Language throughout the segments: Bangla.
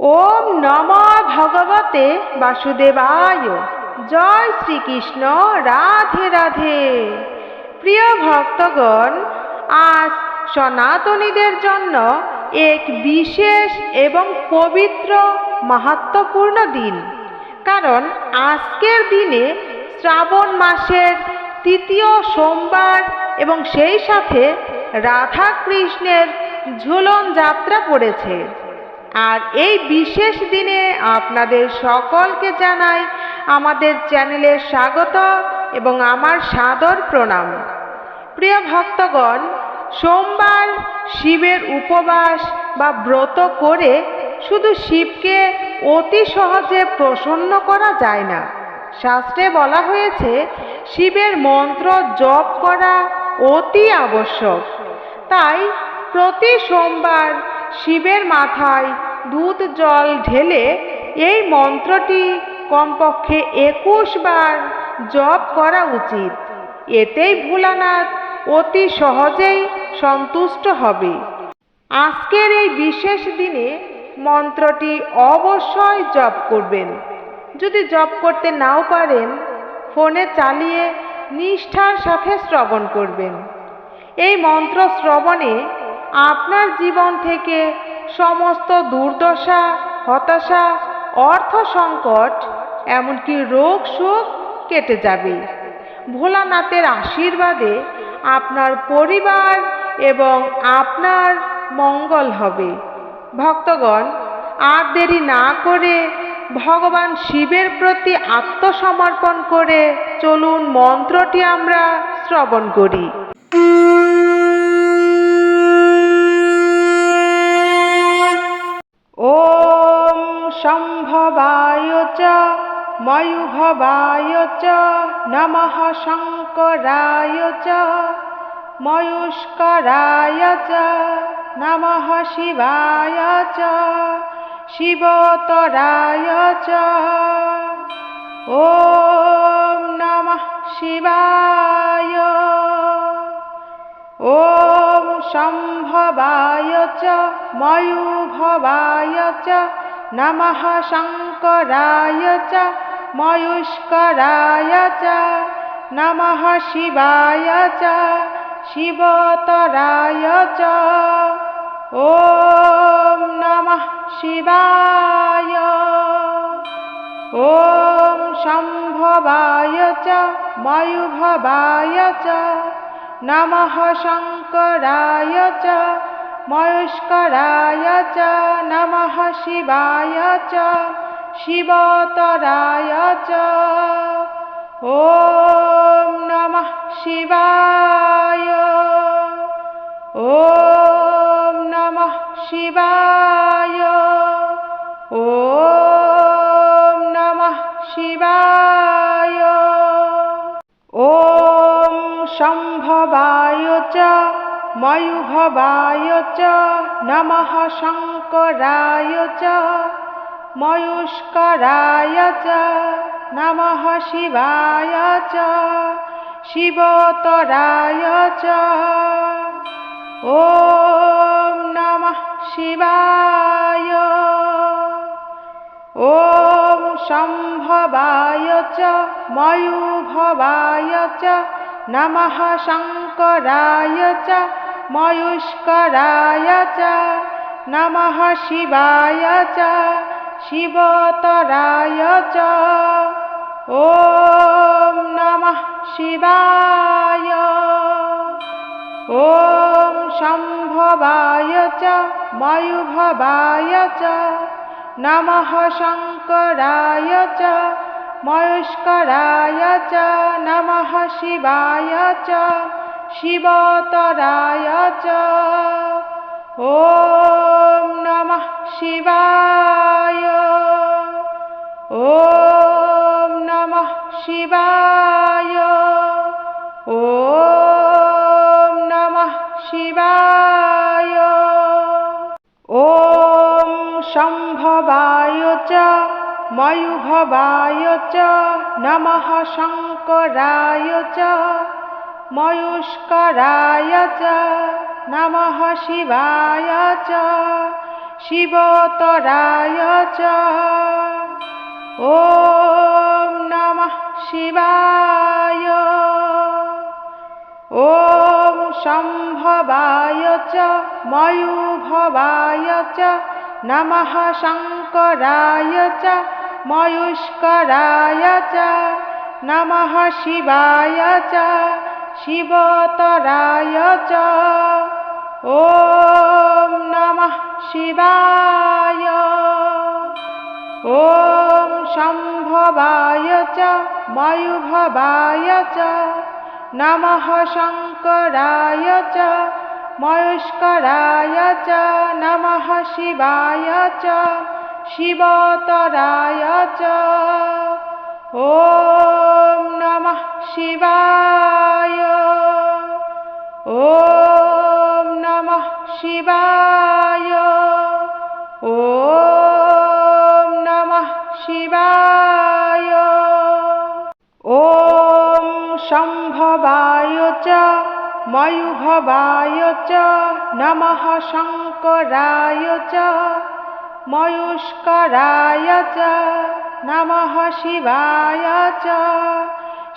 ওম নম ভগবতে বাসুদেবায়। জয় শ্রীকৃষ্ণ, রাধে রাধে। প্রিয় ভক্তগণ, আজ সনাতনীদের জন্য এক বিশেষ এবং পবিত্র মাহাত্মপূর্ণ দিন। কারণ আজকের দিনে শ্রাবণ মাসের তৃতীয় সোমবার এবং সেই সাথে রাধা কৃষ্ণের ঝুলন যাত্রা পড়েছে। আর এই বিশেষ দিনে আপনাদের সকলকে জানাই আমাদের চ্যানেলে স্বাগত এবং আমার সাদর প্রণাম। প্রিয় ভক্তগণ, সোমবার শিবের উপবাস বা ব্রত করে শুধু শিবকে অতি সহজে প্রসন্ন করা যায় না। শাস্ত্রে বলা হয়েছে, শিবের মন্ত্র জপ করা অতি আবশ্যক। তাই প্রতি সোমবার শিবের মাথায় দুধ জল ঢেলে এই মন্ত্রটি কমপক্ষে একুশ বার জপ করা উচিত। এতেই ভোলানাথ অতি সহজেই সন্তুষ্ট হবে। আজকের এই বিশেষ দিনে মন্ত্রটি অবশ্যই জপ করবেন। যদি জপ করতে নাও পারেন, ফোনে চালিয়ে নিষ্ঠার সাথে শ্রবণ করবেন। এই মন্ত্র শ্রবণে আপনার জীবন থেকে সমস্ত দুর্দশা, হতাশা, অর্থ সংকট, এমনকি রোগ সুখ কেটে যাবে। ভোলানাথের আশীর্বাদে আপনার পরিবার এবং আপনার মঙ্গল হবে। ভক্তগণ, আর দেরি না করে ভগবান শিবের প্রতি আত্মসমর্পণ করে চলুন মন্ত্রটি আমরা শ্রবণ করি। शम्भवाय च मयुभवाय च नमः शङ्कराय च मयुष्कराय च नमः शिवाय च शिवतराय च ॐ नमः शिवाय ॐ शम्भवाय च मयुभवाय च नमः शङ्कराय च मयुष्कराय च नमः शिवाय च शिवतराय च ॐ नमः शिवाय ॐ शम्भवाय च मयुभवाय च नमः शङ्कराय च मयुष्कराय च नमः शिवाय च शिवतराय च ॐ नमः शिवाय ॐ नमः शिवाय मयुभवाय च नमः शङ्कराय च मयुष्कराय च नमः शिवाय च शिवतराय च ॐ नमः शिवाय ॐ शम्भवाय च मयुभवाय च नमः शङ्कराय च मयुष्कराय च नमः शिवाय च शिवतराय च ॐ नमः शिवाय ॐ शम्भवाय च मयुभवाय च नमः शङ्कराय च मयुष्कराय च नमः शिवाय च शिवतराय च ॐ नमः शिवाय ॐ नमः शिवाय ॐ नमः शिवाय ॐ शम्भवाय च मयुभवाय च नमः शङ्कराय च मयुष्कराय च नमः शिवाय च শিবতরায় চ ॐ नमः शिवाय ॐ शम्भवाय च मयूभवाय च नमः शङ्कराय च मयुष्कराय च नमः शिवाय च शिवतराय च ॐ नमः शिवाय ॐ शम्भवाय च मयुभवाय च नमः शङ्कराय च मयुष्कराय च नमः शिवाय च शिवतराय च ॐ नमः शिवाय ॐ नमः शिवाय ॐ नमः शिवाय ॐ शम्भवाय च मयुभवाय च नमः शङ्कराय च मयुष्कराय च नमः शिवाय च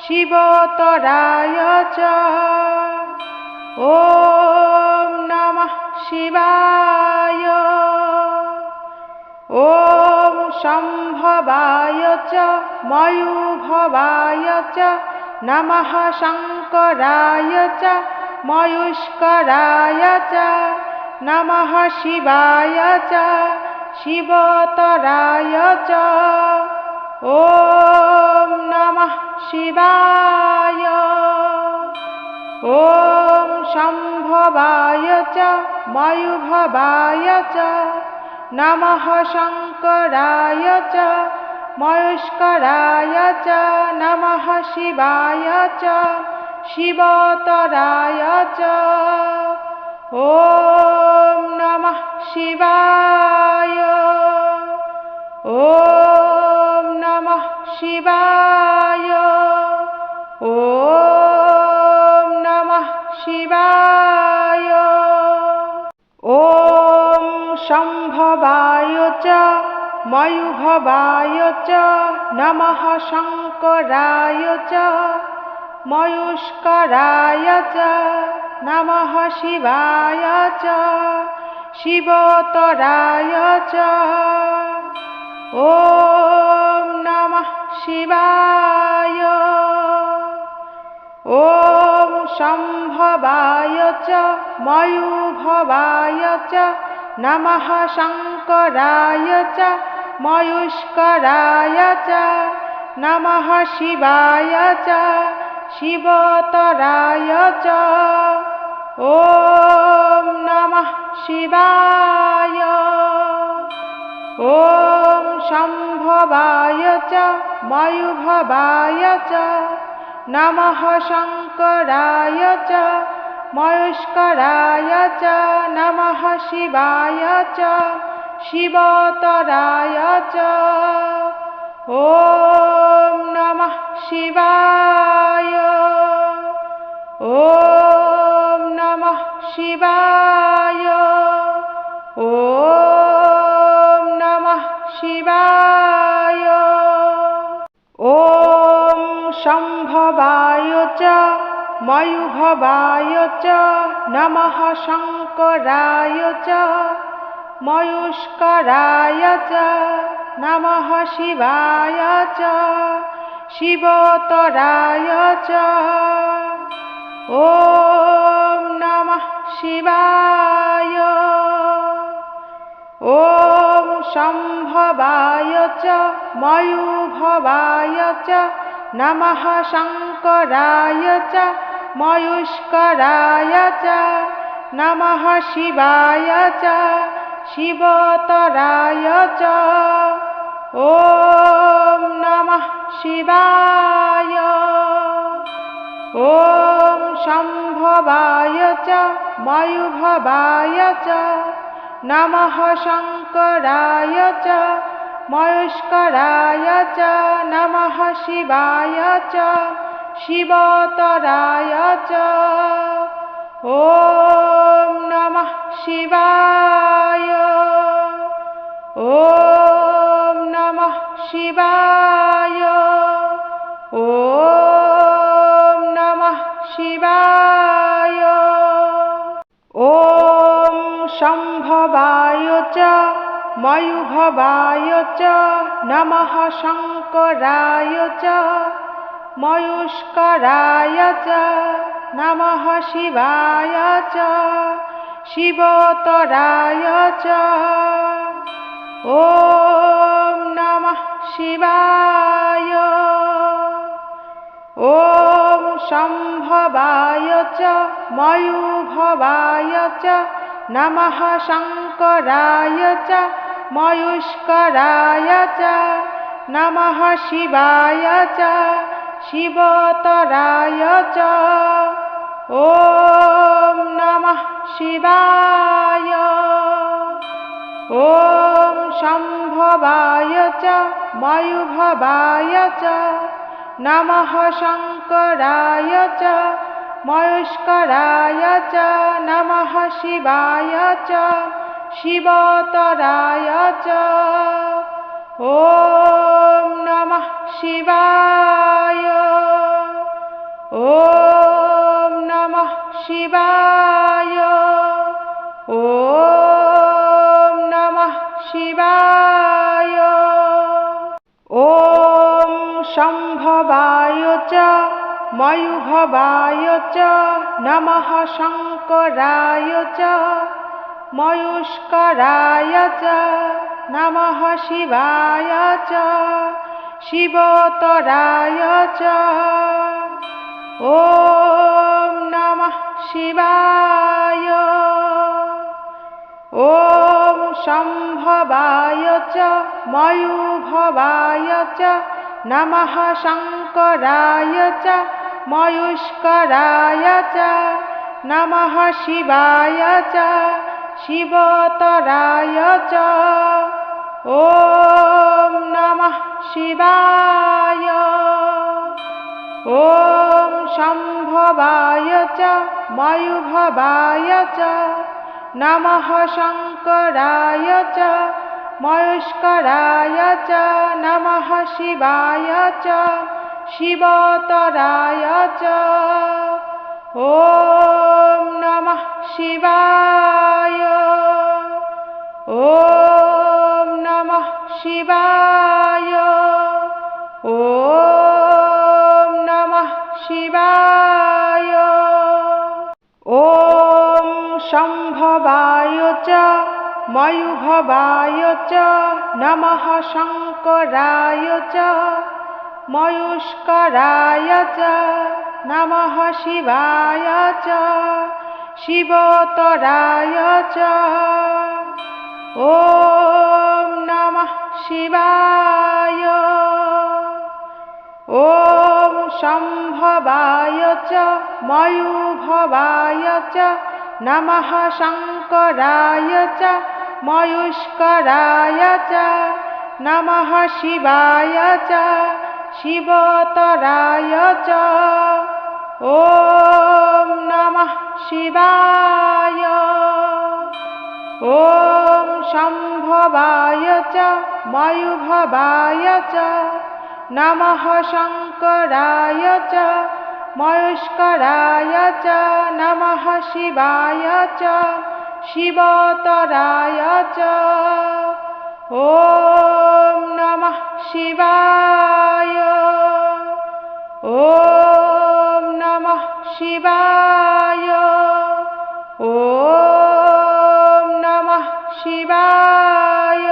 शिवतराय च ॐ नमः शिवाय ॐ शम्भवाय च मयूभवाय च नमः शङ्कराय च मयुष्कराय च नमः शिवाय च शिवतराय च ॐ नमः शिवाय ॐ शम्भवाय च मयुभवाय च नमः शङ्कराय च मयुष्कराय च नमः शिवाय च शिवतराय च ॐ नमः शिवाय ॐ नमः शिवाय ॐ नमः शिवाय ॐ शम्भवाय च मयुभवाय च नमः शङ्कराय च मयुष्कराय च नमः शिवाय च शिवतराय च ॐ नमः शिवाय ॐ शम्भवाय च मयूभवाय च नमः शङ्कराय च मयुष्कराय च नमः शिवाय च शिवतराय च ॐ नमः शिवाय ॐ शम्भवाय च मयुभवाय च नमः शङ्कराय च मयुष्कराय च नमः शिवाय च शिवतराय च ॐ नमः शिवाय ॐ नमः शिवाय ॐ नमः शिवाय मयुभवाय च नमः शङ्कराय च मयुष्कराय च नमः शिवाय च शिवतराय च ॐ नमः शिवाय ॐ शम्भवाय च मयूभवाय च नमः शङ्कराय च मयुष्कराय च नमः शिवाय च शिवतराय च ॐ नमः शिवाय ॐ शम्भवाय च मयुभवाय च नमः शङ्कराय च मयुष्कराय च नमः शिवाय च शिवतराय च ॐ नमः शिवाय ॐ नमः शिवाय ॐ नमः शिवाय ॐ शम्भवाय च मयुभवाय च नमः शङ्कराय च मयुष्कराय च नमः शिवाय च शिवतराय च ॐ नमः शिवाय ॐ शम्भवाय च मयुभवाय च नमः शङ्कराय च मयुष्कराय च नमः शिवाय च शिवतराय च ॐ नमः शिवाय ॐ शम्भवाय च मयुभवाय च नमः शङ्कराय च मयुष्कराय च नमः शिवाय च शिवतराय च ॐ नमः शिवाय ॐ नमः शिवाय ॐ नमः शिवाय ॐ शम्भवाय च मयुभवाय च नमः शङ्कराय च मयुष्कराय च नमः शिवाय च शिवतराय च ॐ नमः शिवाय ॐ शम्भवाय च मयुभवाय च नमः शङ्कराय च मयुष्कराय च नमः शिवाय च शिवतराय च ॐ नमः शिवाय ॐ शम्भवाय च मयुभवाय च नमः शङ्कराय च मयुष्कराय च नमः शिवाय च शिवतराय च ॐ नमः शिवाय मयुभवाय च नमः शङ्कराय च मयुष्कराय च नमः शिवाय च शिवतराय च ॐ नमः शिवाय ॐ शम्भवाय च मयुभवाय च नमः शङ्कराय च ময়ুষ্করায় চা নমঃ শিবায় চা শিবতরায় চ ও নমঃ শিবায়, ওম সম্ভবায় চ ময়ুভবায় চ নমঃ শঙ্করায় চ ময়ুষ্করায় চ নমঃ শিবায় চ शिवतराय च ॐ नमः शिवाय ॐ नमः शिवाय ॐ नमः शिवाय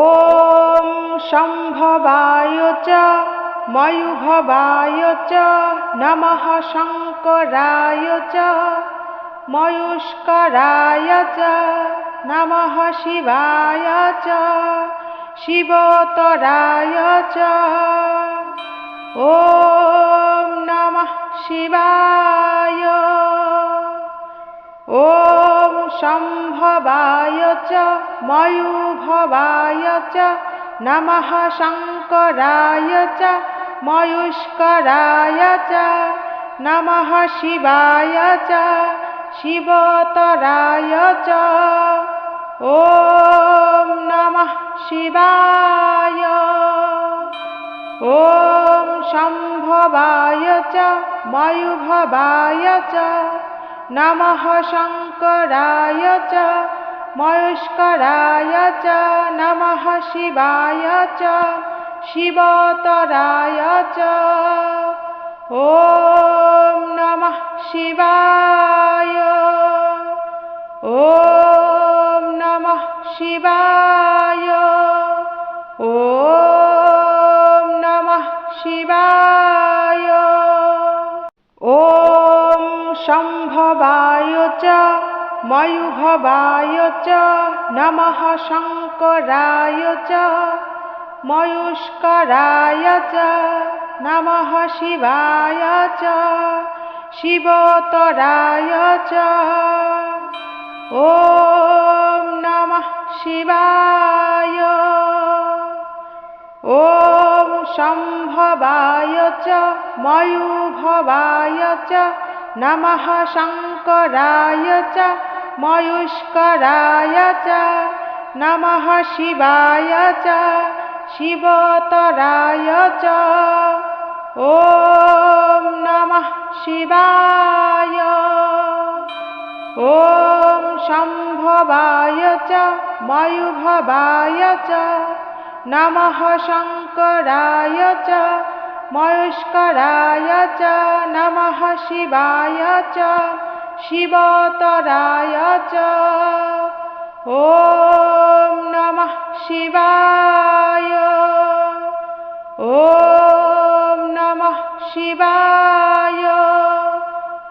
ॐ शम्भवाय च मयुभवाय च नमः शङ्कराय च मयुष्कराय च नमः शिवाय च शिवतराय च ॐ नमः शिवाय ॐ शम्भवाय च मयुभवाय च नमः शङ्कराय च मयुष्कराय च नमः शिवाय च शिवतराय च ॐ नमः शिवाय ॐ शम्भवाय च मयुभवाय च नमः शङ्कराय च मयुष्कराय च नमः शिवाय च शिवतराय च ॐ नमः शिवाय ॐ नमः शिवाय ॐ नमः शिवाय ॐ शम्भवाय च मयुभवाय च नमः शङ्कराय च मयुष्कराय च नमः शिवाय च शिवतराय च ॐ नमः शिवाय ॐ शम्भवाय च मयुभवाय च नमः शङ्कराय च मयुष्कराय च नमः शिवाय च शिवतराय च ॐ नमः शिवाय ॐ शम्भवाय च मयुभवाय च नमः शङ्कराय च मयुष्कराय च नमः शिवाय च शिवतराय च ॐ नमः शिवाय ॐ নমঃ শিবায়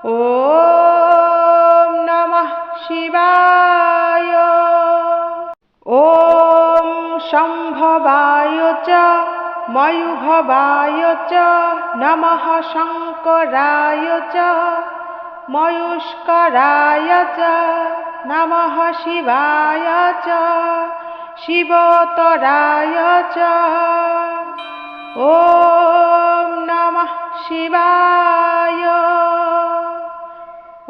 ওম নমঃ শিবায় ওম সম্ভবায় চ ময়ুভবায় চ নমঃ শঙ্করায় চ ময়ুষ্করায় চ নমঃ শিবায় চ শিবতরায় চ ॐ नमः शिवाय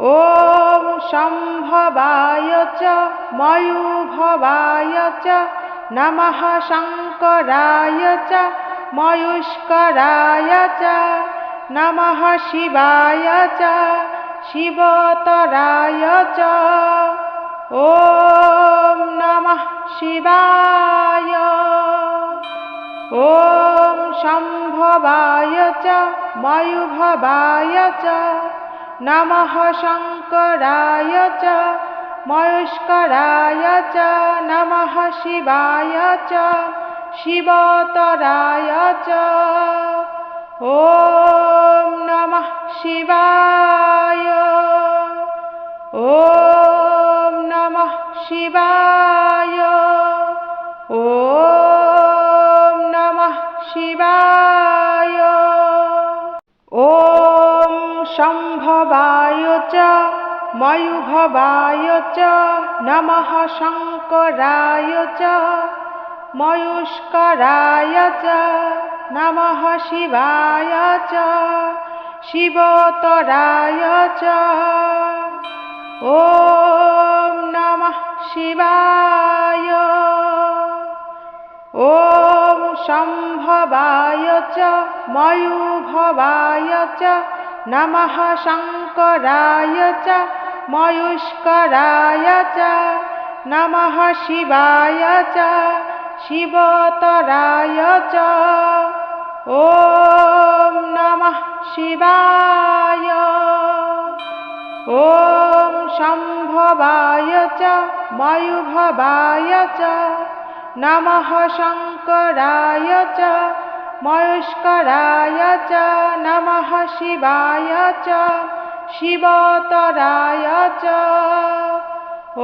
ॐ शम्भवाय च मयुभवाय च नमः शङ्कराय च मयुष्कराय च नमः शिवाय च शिवतराय च ॐ नमः शिवाय ॐ शम्भवाय च मयुभवाय च नमः शङ्कराय च मयुष्कराय च नमः शिवाय च शिवतराय च ॐ नमः शिवाय ॐ नमः शिवाय ॐ नमः शिवाय ॐ शम्भवाय च मयुभवाय च नमः शङ्कराय च मयुष्कराय च नमः शिवाय च शिवतराय च ॐ नमः शिवाय ॐ शम्भवाय च मयुभवाय च नमः शङ्कराय च मयुष्कराय च नमः शिवाय च शिवतराय च ॐ नमः शिवाय ॐ शम्भवाय च मयुभवाय च नमः शङ्कराय च मयुष्कराय च नमः शिवाय च शिवतराय च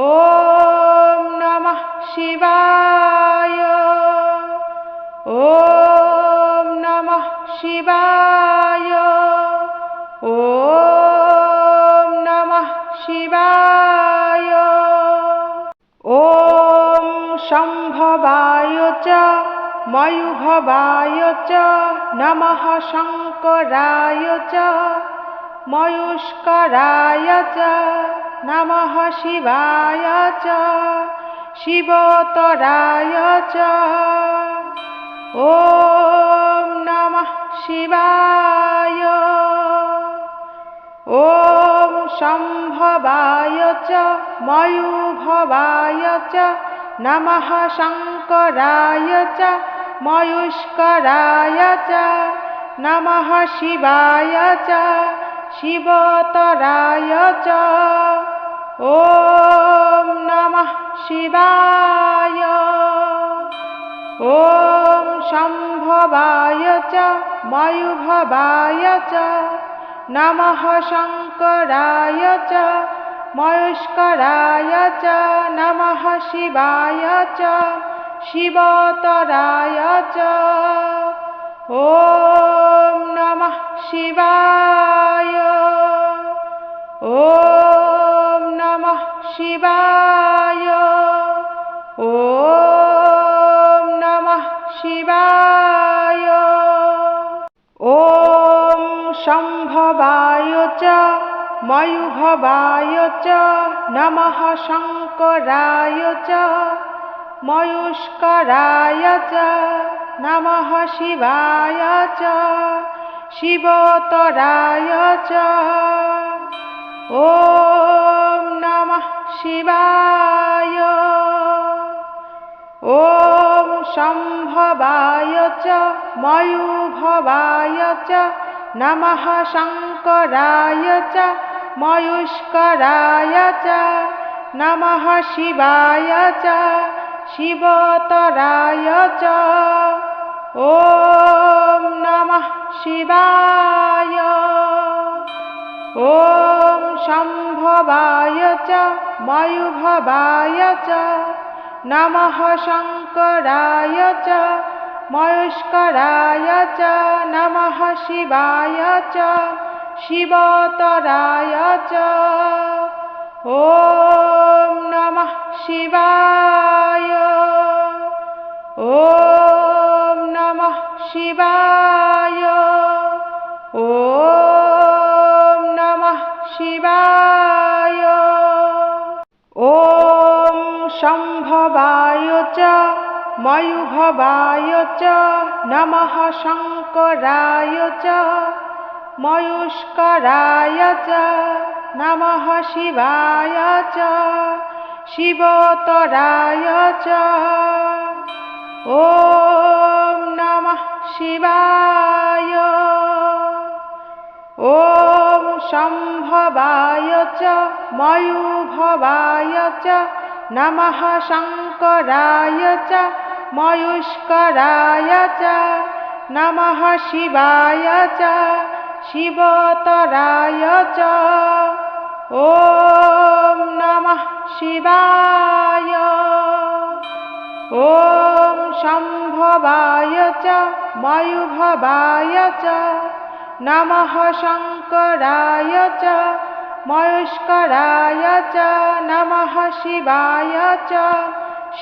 ॐ नमः शिवाय ॐ नमः शिवाय ॐ नमः शिवाय शम्भवाय च मयुभवाय च नमः शङ्कराय च मयुष्कराय च नमः शिवाय च शिवोत्तराय च ॐ नमः शिवाय ॐ शम्भवाय च मयुभवाय च नमः शङ्कराय च मयुष्कराय च नमः शिवाय च शिवतराय च ॐ नमः शिवाय ॐ शम्भवाय च मयुभवाय च नमः शङ्कराय च मयुष्कराय च नमः शिवाय च शिवतराय च ॐ नमः शिवाय ॐ नमः शिवाय ॐ नमः शिवाय ॐ शम्भवाय च मयुभवाय च नमः शङ्कराय च मयुष्कराय च नमः शिवाय च शिवोत्तराय च ॐ नमः शिवाय ॐ शम्भवाय च मयुभवाय च नमः शङ्कराय च मयुष्कराय च नमः शिवाय च शिवोत्तराय च ॐ नमः शिवाय ॐ शम्भवाय च मयुभवाय च नमः शङ्कराय च मयुष्कराय च नमः शिवाय च शिवोत्तराय च ॐ नमः शिवाय ॐ नमः शिवाय ॐ नमः शिवाय ॐ शम्भवाय च मयुभवाय च नमः शङ्कराय च मयुष्कराय च नमः शिवाय च शिवोत्तराय च ॐ नमः शिवाय ॐ शम्भवाय च मयुभवाय च नमः शङ्कराय च मयुष्कराय च नमः शिवाय च शिवोत्तराय च ॐ नमः शिवाय ॐ शम्भवाय च मयुभवाय च नमः शङ्कराय च मयुष्कराय च नमः शिवाय च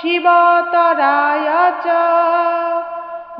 शिवोत्तराय च